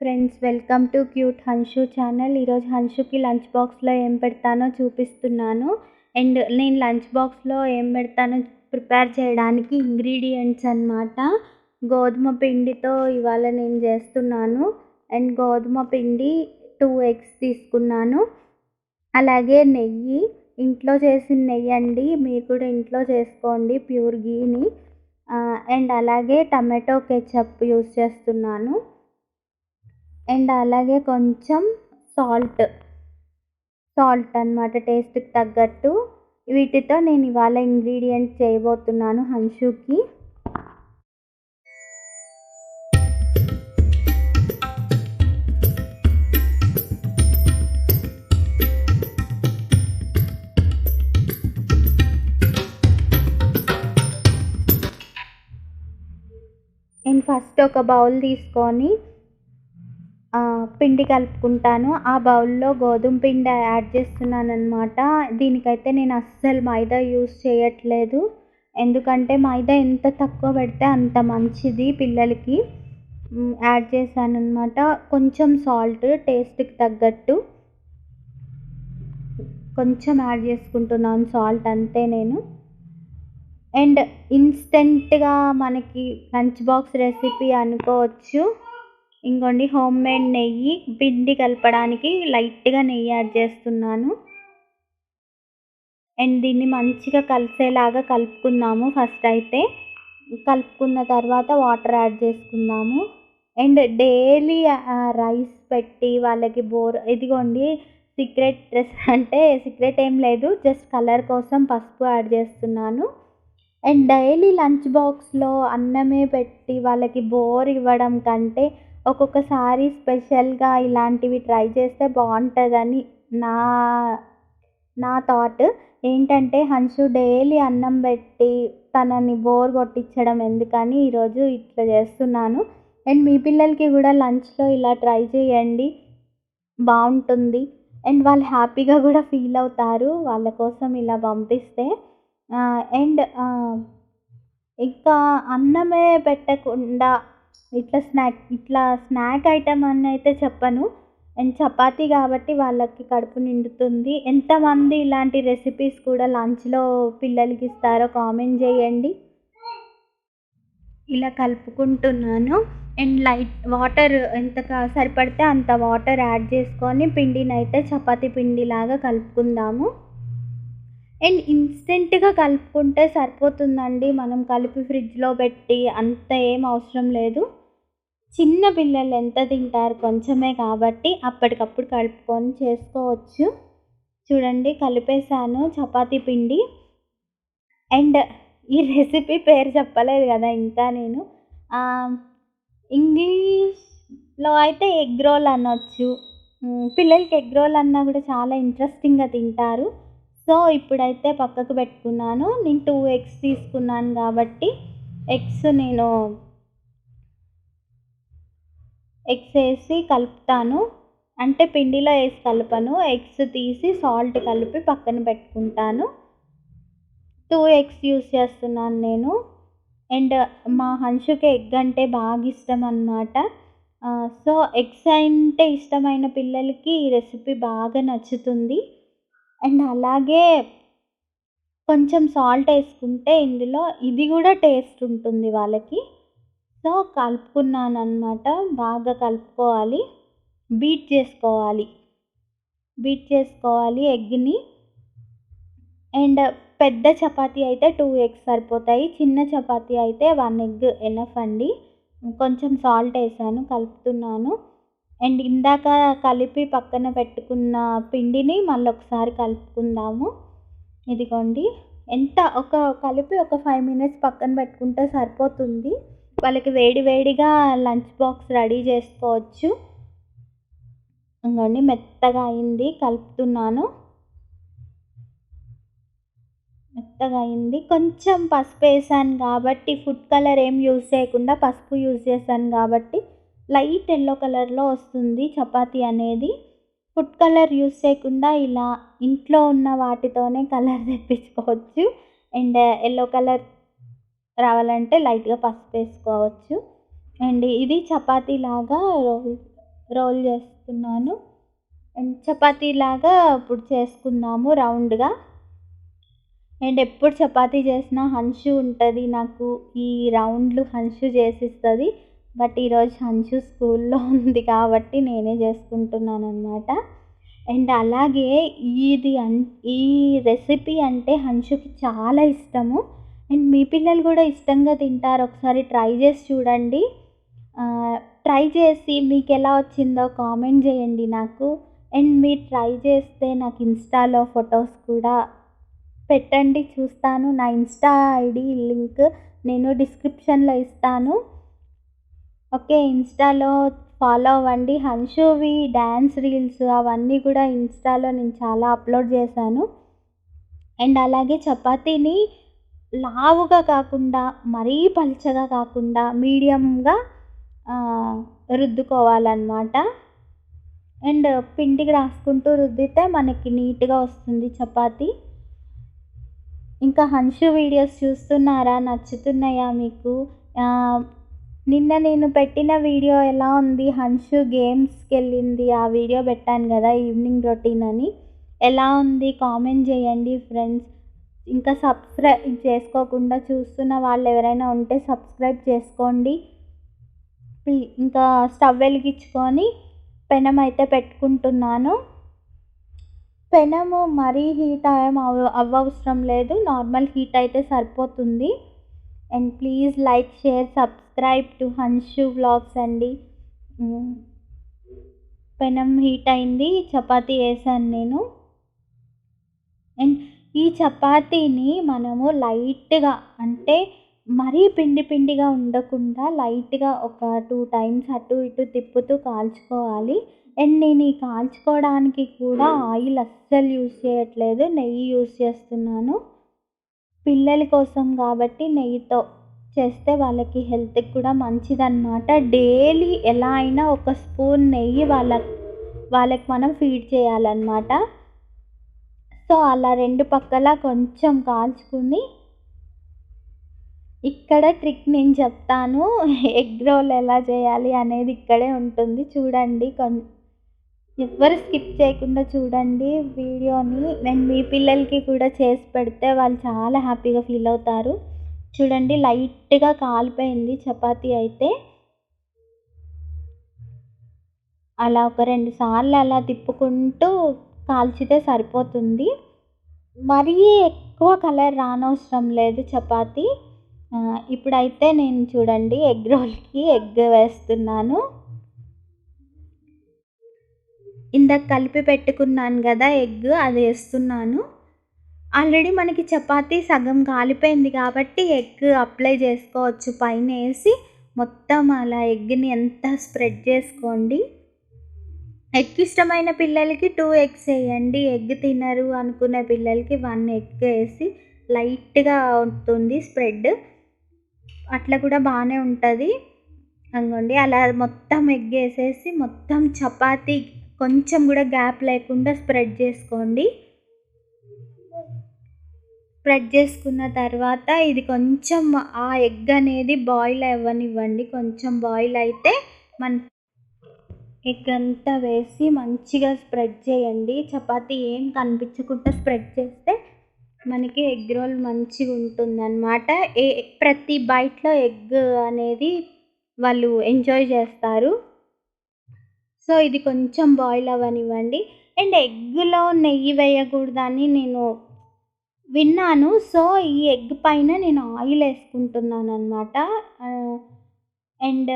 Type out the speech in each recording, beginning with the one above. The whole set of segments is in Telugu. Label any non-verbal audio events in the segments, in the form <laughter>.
Friends welcome to cute Hanshu channel ఈరోజు హన్షుకి లంచ్ బాక్స్లో ఏం పెడతానో చూపిస్తున్నాను. అండ్ నేను లంచ్ బాక్స్లో ఏం పెడతానో ప్రిపేర్ చేయడానికి ఇంగ్రీడియంట్స్ అన్నమాట. గోధుమ పిండితో ఇవాళ నేను చేస్తున్నాను. అండ్ గోధుమ పిండి టూ ఎగ్స్ తీసుకున్నాను. అలాగే నెయ్యి ఇంట్లో చేసిన నెయ్యి అండి. మీరు కూడా ఇంట్లో చేసుకోండి ప్యూర్ గీని అండ్ అలాగే టమాటో కెచప్ యూస్ చేస్తున్నాను. అండ్ అలాగే కొంచెం సాల్ట్. సాల్ట్ అనమాట టేస్ట్కి తగ్గట్టు. వీటితో నేను ఇవాళ ఇంగ్రీడియంట్స్ చేయబోతున్నాను హన్షుకి నేను ఫస్ట్ ఒక బౌల్ తీసుకొని పిండి కలుపుకుంటాను. ఆ బౌల్లో గోధుమ పిండి యాడ్ చేస్తున్నాను అనమాట దీనికైతే నేను అస్సలు మైదా యూస్ చేయట్లేదు. ఎందుకంటే మైదా ఎంత తక్కువ పెడితే అంత మంచిది పిల్లలకి. యాడ్ చేశాను అనమాట కొంచెం సాల్ట్ టేస్ట్కి తగ్గట్టు. కొంచెం యాడ్ చేసుకుంటున్నాను సాల్ట్ అంతే నేను. అండ్ ఇన్స్టెంట్గా మనకి లంచ్ బాక్స్ రెసిపీ అనుకోవచ్చు. ఇంకోండి హోమ్ మేడ్ నెయ్యి పిండి కలపడానికి లైట్గా నెయ్యి యాడ్ చేస్తున్నాను. అండ్ దీన్ని మంచిగా కలిసేలాగా కలుపుకుందాము ఫస్ట్ అయితే. కలుపుకున్న తర్వాత వాటర్ యాడ్ చేసుకుందాము. అండ్ డైలీ రైస్ పెట్టి వాళ్ళకి బోర్ ఇదిగోండి సీక్రెట్ డ్రెస్ అంటే సీక్రెట్ ఏం లేదు జస్ట్ కలర్ కోసం పసుపు యాడ్ చేస్తున్నాను. అండ్ డైలీ లంచ్ బాక్స్లో అన్నమే పెట్టి వాళ్ళకి బోర్ ఇవ్వడం కంటే ఒక్కొక్కసారి స్పెషల్గా ఇలాంటివి ట్రై చేస్తే బాగుంటుందని నా నా థాట్. ఏంటంటే హన్షు డైలీ అన్నం పెట్టి తనని బోర్ కొట్టించడం ఎందుకని ఈరోజు ఇట్లా చేస్తున్నాను. అండ్ మీ పిల్లలకి కూడా లంచ్లో ఇలా ట్రై చేయండి. బాగుంటుంది అండ్ వాళ్ళు హ్యాపీగా కూడా ఫీల్ అవుతారు వాళ్ళ కోసం ఇలా పంపిస్తే. అండ్ ఇంకా అన్నమే పెట్టకుండా ఇట్లా స్నాక్ ఇట్లా స్నాక్ ఐటమ్ అని అయితే చెప్పను. అండ్ చపాతీ కాబట్టి వాళ్ళకి కడుపు నిండుతుంది. ఎంతమంది ఇలాంటి రెసిపీస్ కూడా లంచ్లో పిల్లలకి ఇస్తారో కామెంట్ చేయండి. ఇలా కలుపుకుంటున్నాను. అండ్ లైట్ వాటర్ ఎంత సరిపడితే అంత వాటర్ యాడ్ చేసుకొని పిండిని అయితే చపాతి పిండిలాగా కలుపుకుందాము. అండ్ ఇన్స్టెంట్గా కలుపుకుంటే సరిపోతుందండి. మనం కలిపి ఫ్రిడ్జ్లో పెట్టి అంత ఏం అవసరం లేదు. చిన్న పిల్లలు ఎంత తింటారు కొంచెమే కాబట్టి అప్పటికప్పుడు కలుపుకొని చేసుకోవచ్చు. చూడండి కలిపేసాను చపాతీ పిండి. అండ్ ఈ రెసిపీ పేరు చెప్పలేదు కదా ఇంకా నేను. ఇంగ్లీష్లో అయితే ఎగ్ రోల్ అనొచ్చు. పిల్లలకి ఎగ్ రోల్ అన్నా కూడా చాలా ఇంట్రెస్టింగ్గా తింటారు. సో ఇప్పుడైతే పక్కకు పెట్టుకున్నాను. నేను టూ ఎగ్స్ తీసుకున్నాను కాబట్టి ఎగ్స్ నేను ఎగ్స్ వేసి కలుపుతాను. అంటే పిండిలో వేసి కలపను. ఎగ్స్ తీసి సాల్ట్ కలిపి పక్కన పెట్టుకుంటాను. టూ ఎగ్స్ యూస్ చేస్తున్నాను నేను. అండ్ మా హంషుకి ఎగ్ అంటే బాగా ఇష్టం అన్నమాట. సో ఎగ్స్ అంటే ఇష్టమైన పిల్లలకి ఈ రెసిపీ బాగా నచ్చుతుంది. అండ్ అలాగే కొంచెం సాల్ట్ వేసుకుంటే ఇందులో ఇది కూడా టేస్ట్ ఉంటుంది వాళ్ళకి. సో కలుపుకున్నాను అనమాట బాగా కలుపుకోవాలి. బీట్ చేసుకోవాలి. బీట్ చేసుకోవాలి ఎగ్ని. అండ్ పెద్ద చపాతీ అయితే టూ ఎగ్స్ సరిపోతాయి. చిన్న చపాతీ అయితే వన్ ఎగ్ ఎనఫ్ అండి. కొంచెం సాల్ట్ వేసాను కలుపుతున్నాను. అండ్ ఇందాక కలిపి పక్కన పెట్టుకున్న పిండిని మళ్ళీ ఒకసారి కలుపుకుందాము. ఇదిగోండి. ఎంత ఒక కలిపి ఒక ఫైవ్ మినిట్స్ పక్కన పెట్టుకుంటే సరిపోతుంది. వాళ్ళకి వేడి వేడిగా లంచ్ బాక్స్ రెడీ చేసుకోవచ్చు. ఇంకోండి మెత్తగా అయింది కలుపుతున్నాను. మెత్తగా అయింది. కొంచెం పసుపు వేసాను కాబట్టి ఫుడ్ కలర్ ఏం యూజ్ చేయకుండా పసుపు యూజ్ చేశాను కాబట్టి లైట్ ఎల్లో కలర్లో వస్తుంది చపాతీ అనేది. ఫుడ్ కలర్ యూస్ చేయకుండా ఇలా ఇంట్లో ఉన్న వాటితోనే కలర్ తెప్పించుకోవచ్చు. అండ్ ఎల్లో కలర్ రావాలంటే లైట్గా పసుపు వేసుకోవచ్చు. అండ్ ఇది చపాతీ లాగా రోల్ చేస్తున్నాను. అండ్ చపాతీలాగా ఇప్పుడు చేసుకుందాము రౌండ్గా. అండ్ ఎప్పుడు చపాతీ చేసినా హన్షు ఉంటుంది నాకు. ఈ రౌండ్లు హన్షు చేసిస్తుంది. బట్ ఈరోజు హన్షు స్కూల్లో <laughs> ఉంది కాబట్టి నేనే చేసుకుంటున్నాను అనమాట అండ్ అలాగే ఇది అన్ ఈ రెసిపీ అంటే హన్షుకి చాలా ఇష్టము. అండ్ మీ పిల్లలు కూడా ఇష్టంగా తింటారు. ఒకసారి ట్రై చేసి చూడండి. ట్రై చేసి మీకు ఎలా వచ్చిందో కామెంట్ చేయండి నాకు. అండ్ మీరు ట్రై చేస్తే నాకు ఇన్స్టాలో ఫొటోస్ కూడా పెట్టండి. చూస్తాను. నా ఇన్స్టా ఐడి లింక్ నేను డిస్క్రిప్షన్లో ఇస్తాను. ఓకే ఇన్స్టాలో ఫాలో అవ్వండి. హన్షువి డ్యాన్స్ రీల్స్ అవన్నీ కూడా ఇన్స్టాలో నేను చాలా అప్లోడ్ చేశాను. అండ్ అలాగే చపాతీని లావుగా కాకుండా మరీ పలుచగా కాకుండా మీడియంగా రుద్దుకోవాలన్నమాట. అండ్ పిండికి రాసుకుంటూ రుద్దితే మనకి నీట్గా వస్తుంది చపాతి. ఇంకా హన్షు వీడియోస్ చూస్తున్నారా? నచ్చుతున్నాయా మీకు? నిన్న నేను పెట్టిన వీడియో ఎలా ఉంది? హన్షు గేమ్స్కి వెళ్ళింది ఆ వీడియో పెట్టాను కదా ఈవినింగ్ రొటీన్ అని. ఎలా ఉంది? కామెంట్ చేయండి ఫ్రెండ్స్. ఇంకా సబ్స్క్రైబ్ చేసుకోకుండా చూస్తున్న వాళ్ళు ఎవరైనా ఉంటే సబ్స్క్రైబ్ చేసుకోండి. ఇంకా స్టవ్ వెలిగించుకొని పెనం అయితే పెట్టుకుంటున్నాను. పెనము మరీ హీట్ ఏం అవ్వవసరం లేదు. నార్మల్ హీట్ అయితే సరిపోతుంది. And please like share subscribe to Hanshu vlogs అండి. పెనం హీట్ అయింది. చపాతీ వేసాను నేను. అండ్ ఈ చపాతీని మనము లైట్గా అంటే మరీ పిండి పిండిగా ఉండకుండా లైట్గా ఒక టూ టైమ్స్ అటు ఇటు తిప్పుతూ కాల్చుకోవాలి. అండ్ నేను ఈ కాల్చుకోవడానికి కూడా ఆయిల్ అస్సలు యూస్ చేయట్లేదు నెయ్యి యూస్ చేస్తున్నాను. పిల్లల కోసం కాబట్టి నెయ్యితో చేస్తే వాళ్ళకి హెల్త్కి కూడా మంచిదన్నమాట. డైలీ ఎలా అయినా ఒక స్పూన్ నెయ్యి వాళ్ళ వాళ్ళకి మనం ఫీడ్ చేయాలన్నమాట. సో అలా రెండు పక్కల కొంచెం కాల్చుకుని ఇక్కడ ట్రిక్ నేను చెప్తాను ఎగ్ రోల్ ఎలా చేయాలి అనేది ఇక్కడే ఉంటుంది. చూడండి కొం ఎవ్వరు స్కిప్ చేయకుండా చూడండి వీడియోని. నేను మీ పిల్లలకి కూడా చేసి పెడితే వాళ్ళు చాలా హ్యాపీగా ఫీల్ అవుతారు. చూడండి లైట్గా కాలిపోయింది చపాతీ అయితే. అలా ఒక రెండు సార్లు అలా తిప్పుకుంటూ కాల్చితే సరిపోతుంది. మరీ ఎక్కువ కలర్ రానవసరం లేదు చపాతీ. ఇప్పుడైతే నేను చూడండి ఎగ్ రోల్కి ఎగ్ వేస్తున్నాను. ఇందాక కలిపి పెట్టుకున్నాను కదా ఎగ్ అది వేస్తున్నాను. ఆల్రెడీ మనకి చపాతీ సగం కాలిపోయింది కాబట్టి ఎగ్ అప్లై చేసుకోవచ్చు. పైన వేసి మొత్తం అలా ఎగ్ని ఎంత స్ప్రెడ్ చేసుకోండి. ఎగ్ ఇష్టమైన పిల్లలకి టూ ఎగ్స్ వేయండి. ఎగ్ తినరు అనుకునే పిల్లలకి వన్ ఎగ్ వేసి లైట్గా ఉంటుంది స్ప్రెడ్. అట్లా కూడా బాగానే ఉంటుంది. అనుకోండి అలా మొత్తం ఎగ్ వేసేసి మొత్తం చపాతీ కొంచెం కూడా గ్యాప్ లేకుండా స్ప్రెడ్ చేసుకోండి. స్ప్రెడ్ చేసుకున్న తర్వాత ఇది కొంచెం ఆ ఎగ్ అనేది బాయిల్ అవ్వనివ్వండి. కొంచెం బాయిల్ అయితే మన ఎగ్ అంతా వేసి మంచిగా స్ప్రెడ్ చేయండి. చపాతీ ఏం కనిపించకుండా స్ప్రెడ్ చేస్తే మనకి ఎగ్ రోల్ మంచిగా ఉంటుందన్నమాట. ఏ ప్రతి బైట్లో ఎగ్ అనేది వాళ్ళు ఎంజాయ్ చేస్తారు. సో ఇది కొంచెం బాయిల్ అవ్వనివ్వండి. అండ్ ఎగ్లో నెయ్యి వేయకూడదని నేను విన్నాను. సో ఈ ఎగ్ పైన నేను ఆయిల్ వేసుకుంటున్నాను అనమాట అండ్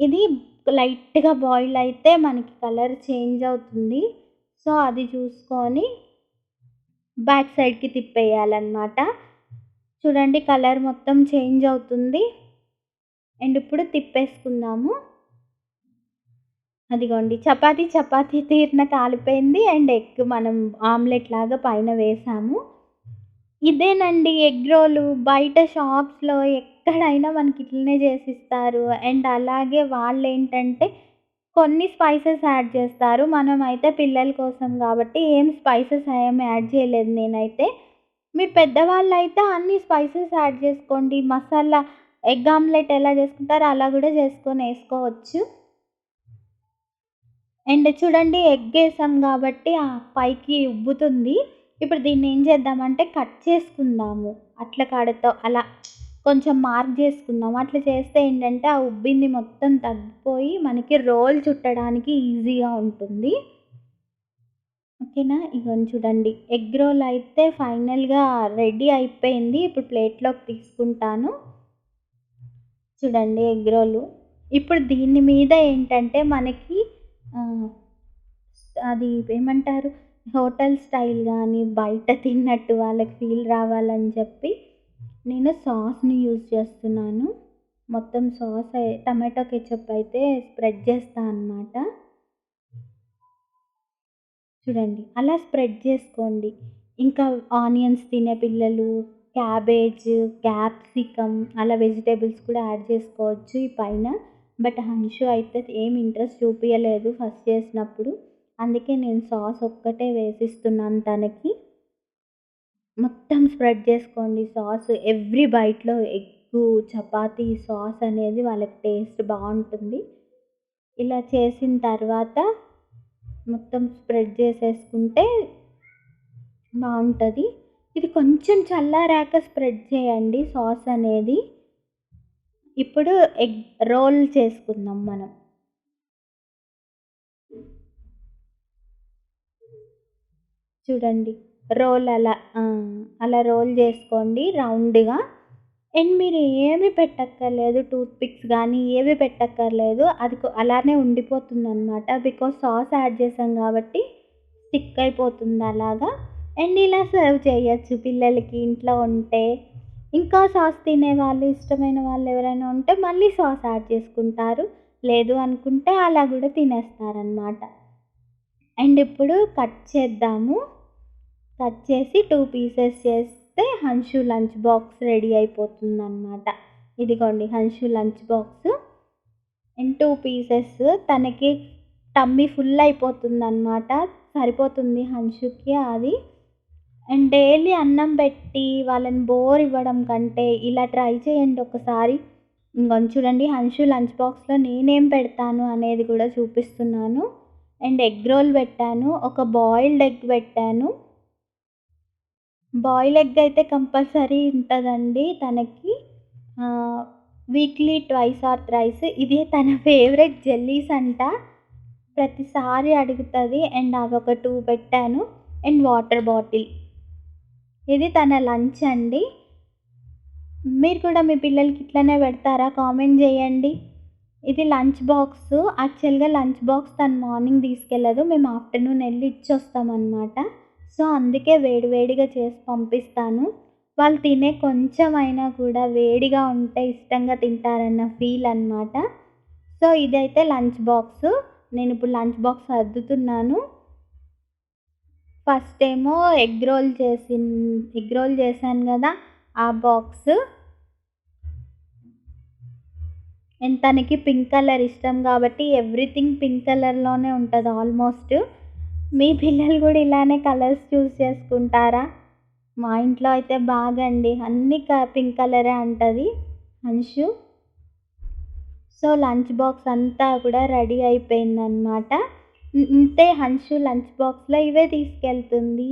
ఇది లైట్గా బాయిల్ అయితే మనకి కలర్ చేంజ్ అవుతుంది. సో అది చూసుకొని బ్యాక్ సైడ్కి తిప్పేయాలన్నమాట. చూడండి కలర్ మొత్తం చేంజ్ అవుతుంది. అండ్ ఇప్పుడు తిప్పేసుకుందాము. అదిగోండి చపాతీ చపాతీ తీరిన కాలిపోయింది అండ్ ఎగ్ మనం ఆమ్లెట్ లాగా పైన వేసాము. ఇదేనండి ఎగ్ రోలు. బయట షాప్స్లో ఎక్కడైనా మనకి ఇట్లనే చేసిస్తారు. అండ్ అలాగే వాళ్ళు ఏంటంటే కొన్ని స్పైసెస్ యాడ్ చేస్తారు. మనం అయితే పిల్లల కోసం కాబట్టి ఏం స్పైసెస్ ఏమి యాడ్ చేయలేదు నేనైతే. మీరు పెద్దవాళ్ళు అయితే అన్ని స్పైసెస్ యాడ్ చేసుకోండి. మసాలా ఎగ్ ఆమ్లెట్ ఎలా చేసుకుంటారో అలా కూడా చేసుకొని వేసుకోవచ్చు. అండ్ చూడండి ఎగ్ వేసాం కాబట్టి ఆ పైకి ఉబ్బుతుంది. ఇప్పుడు దీన్ని ఏం చేద్దామంటే కట్ చేసుకుందాము. అట్ల కాడతో అలా కొంచెం మార్క్ చేసుకుందాం. అట్లా చేస్తే ఏంటంటే ఆ ఉబ్బింది మొత్తం తగ్గిపోయి మనకి రోల్ చుట్టడానికి ఈజీగా ఉంటుంది. ఓకేనా? ఇవన్నీ చూడండి. ఎగ్ రోల్ అయితే ఫైనల్గా రెడీ అయిపోయింది. ఇప్పుడు ప్లేట్లోకి తీసుకుంటాను. చూడండి ఎగ్ రోలు. ఇప్పుడు దీని మీద ఏంటంటే మనకి అది ఏమంటారు? హోటల్ స్టైల్ కానీ బయట తిన్నట్టు వాళ్ళకి ఫీల్ రావాలని చెప్పి నేను సాస్ని యూజ్ చేస్తున్నాను. మొత్తం సాస్ టమాటో కెచప్ అయితే స్ప్రెడ్ చేస్తా అన్నమాట. చూడండి అలా స్ప్రెడ్ చేసుకోండి. ఇంకా ఆనియన్స్ తినే పిల్లలు క్యాబేజ్ క్యాప్సికమ్ అలా వెజిటేబుల్స్ కూడా యాడ్ చేసుకోవచ్చు ఈ పైన. బట్ హన్షు అయితే ఏం ఇంట్రెస్ట్ చూపించలేదు ఫస్ట్ చేసినప్పుడు. అందుకే నేను సాస్ ఒక్కటే వేసిస్తున్నాను తనకి. మొత్తం స్ప్రెడ్ చేసుకోండి. సాస్ ఎవ్రీ బైట్లో ఎగ్గు చపాతీ సాస్ అనేది వాళ్ళకి టేస్ట్ బాగుంటుంది. ఇలా చేసిన తర్వాత మొత్తం స్ప్రెడ్ చేసేసుకుంటే బాగుంటుంది. ఇది కొంచెం చల్లారాక స్ప్రెడ్ చేయండి సాస్ అనేది. ఇప్పుడు ఎగ్ రోల్ చేసుకుందాం మనం. చూడండి. రోల్ అలా అలా రోల్ చేసుకోండి రౌండ్గా. అండ్ మీరు ఏమి పెట్టక్కర్లేదు టూత్ పిక్స్ కానీ ఏవి పెట్టక్కర్లేదు. అది అలానే ఉండిపోతుంది అనమాట బికాస్ సాస్ యాడ్ చేసాం కాబట్టి స్టిక్ అయిపోతుంది అలాగా. అండ్ ఇలా సర్వ్ చేయొచ్చు పిల్లలకి ఇంట్లో ఉంటే. ఇంకా సాస్ తినే వాళ్ళు ఇష్టమైన వాళ్ళు ఎవరైనా ఉంటే మళ్ళీ సాస్ యాడ్ చేసుకుంటారు. లేదు అనుకుంటే అలా కూడా తినేస్తారనమాట అండ్ ఇప్పుడు కట్ చేద్దాము. కట్ చేసి టూ పీసెస్ చేస్తే హన్షు లంచ్ బాక్స్ రెడీ అయిపోతుంది అనమాట ఇదిగోండి Hanshu lunch box. And two pieces తనకి టమ్మీ ఫుల్ అయిపోతుంది అనమాట సరిపోతుంది హన్షుకి అది. అండ్ డైలీ అన్నం పెట్టి వాళ్ళని బోర్ ఇవ్వడం కంటే ఇలా ట్రై చేయండి ఒకసారి. ఇంకొని చూడండి హన్షు లంచ్ బాక్స్లో నేనేం పెడతాను అనేది కూడా చూపిస్తున్నాను. అండ్ ఎగ్ రోల్ పెట్టాను. ఒక బాయిల్డ్ ఎగ్ పెట్టాను. బాయిల్ ఎగ్ అయితే కంపల్సరీ ఉంటుందండి తనకి. వీక్లీ ట్వైస్ ఆర్ థ్రైస్ ఇది తన ఫేవరెట్ జెల్లీస్ అంట. ప్రతిసారి అడుగుతుంది అండ్ అవి ఒక టూ పెట్టాను అండ్ వాటర్ బాటిల్. ఇది తన లంచ్ అండి. మీరు కూడా మీ పిల్లలకి ఇట్లనే పెడతారా? కామెంట్ చేయండి. ఇది లంచ్ బాక్స్. యాక్చువల్గా లంచ్ బాక్స్ తను మార్నింగ్ తీసుకెళ్ళదు. మేము ఆఫ్టర్నూన్ వెళ్ళి ఇచ్చొస్తామన్నమాట సో అందుకే వేడివేడిగా చేసి పంపిస్తాను. వాళ్ళు తినే కొంచెమైనా కూడా వేడిగా ఉంటే ఇష్టంగా తింటారన్న ఫీల్ అన్నమాట. సో ఇదైతే లంచ్ బాక్స్. నేను ఇప్పుడు లంచ్ బాక్స్ అద్దుతున్నాను ఫస్ట్ ఏమో ఎగ్ రోల్ చేసి ఎగ్ రోల్ చేశాను కదా ఆ బాక్స్. తనకి పింక్ కలర్ ఇష్టం కాబట్టి ఎవ్రీథింగ్ పింక్ కలర్లోనే ఉంటుంది ఆల్మోస్ట్. మీ పిల్లలు కూడా ఇలానే కలర్స్ చూస్ చేసుకుంటారా? మా ఇంట్లో అయితే బాగండి. అన్ని క పింక్ కలరే అంటుంది. అంశు? సో లంచ్ బాక్స్ అంతా కూడా రెడీ అయిపోయిందనమాట ఇంతే హన్షు లంచ్ బాక్స్లో ఇవే తీసుకెళ్తుంది.